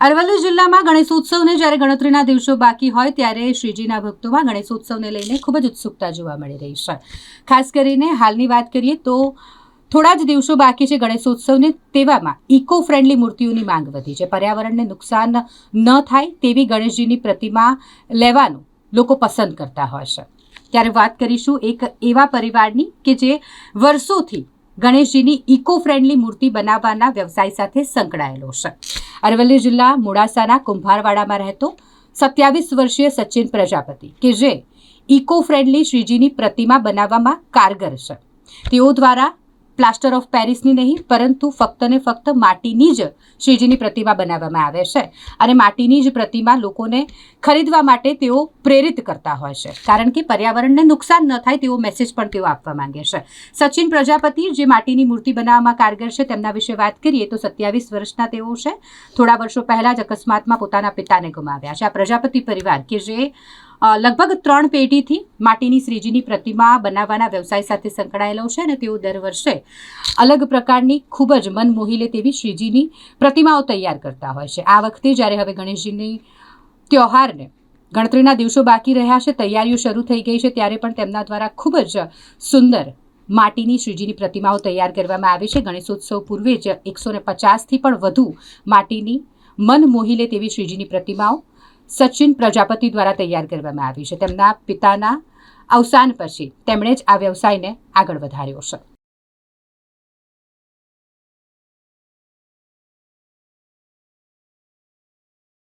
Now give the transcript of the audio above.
અરવલ્લી જિલ્લામાં ગણેશોત્સવને જ્યારે ગણતરીના દિવસો બાકી હોય ત્યારે શ્રીજીના ભક્તોમાં ગણેશોત્સવને લઈને ખૂબ જ ઉત્સુકતા જોવા મળી રહી છે. ખાસ કરીને હાલની વાત કરીએ તો થોડા જ દિવસો બાકી છે ગણેશોત્સવને તેવામાં ઇકો ફ્રેન્ડલી મૂર્તિઓની માંગ વધી છે. પર્યાવરણને નુકસાન ન થાય તેવી ગણેશજીની પ્રતિમા લેવાનું લોકો પસંદ કરતા હોય છે. ત્યારે વાત કરીશું એક એવા પરિવારની કે જે વર્ષોથી ગણેશજીની ઇકો ફ્રેન્ડલી મૂર્તિ બનાવવાના વ્યવસાય સાથે સંકળાયેલો છે. અરવલ્લી જિલ્લા મોડાસાના કુંભારવાડામાં રહેતો સત્યાવીસ વર્ષીય સચિન પ્રજાપતિ કે જે ઇકો ફ્રેન્ડલી શ્રીજીની પ્રતિમા બનાવવામાં કારગર છે. તેઓ દ્વારા પ્લાસ્ટર ઓફ પેરિસની નહીં, પરંતુ ફક્ત ને ફક્ત માટીની જ શ્રીજીની પ્રતિમા બનાવવામાં આવે છે. અને માટીની જ પ્રતિમા લોકોને ખરીદવા માટે તેઓ પ્રેરિત કરતા હોય છે. કારણ કે પર્યાવરણને નુકસાન ન થાય તેવો મેસેજ પણ તેઓ આપવા માંગે છે. સચિન પ્રજાપતિ જે માટીની મૂર્તિ બનાવવામાં કારગર છે તેમના વિશે વાત કરીએ તો સત્યાવીસ વર્ષના તેઓ છે. થોડા વર્ષો પહેલાં જ અકસ્માતમાં પોતાના પિતાને ગુમાવ્યા છે. આ પ્રજાપતિ પરિવાર કે જે લગભગ ત્રણ પેઢીથી માટીની શ્રીજીની પ્રતિમા બનાવવાના વ્યવસાય સાથે સંકળાયેલો છે અને તેઓ દર વર્ષે અલગ પ્રકારની ખૂબ જ મન મોહી લે તેવી શ્રીજીની પ્રતિમાઓ તૈયાર કરતા હોય છે. આ વખતે જ્યારે હવે ગણેશજીની ત્યોહારને ગણતરીના દિવસો બાકી રહ્યા છે, તૈયારીઓ શરૂ થઈ ગઈ છે, ત્યારે પણ તેમના દ્વારા ખૂબ જ સુંદર માટીની શ્રીજીની પ્રતિમાઓ તૈયાર કરવામાં આવી છે. ગણેશોત્સવ પૂર્વે જ એકસો ને પચાસથી પણ વધુ માટીની મન મોહી લે તેવી શ્રીજીની પ્રતિમાઓ સચિન પ્રજાપતિ દ્વારા તૈયાર કરવામાં આવી છે. તેમના પિતાના અવસાન પછી તેમણે જ આ વ્યવસાયને આગળ વધાર્યો છે.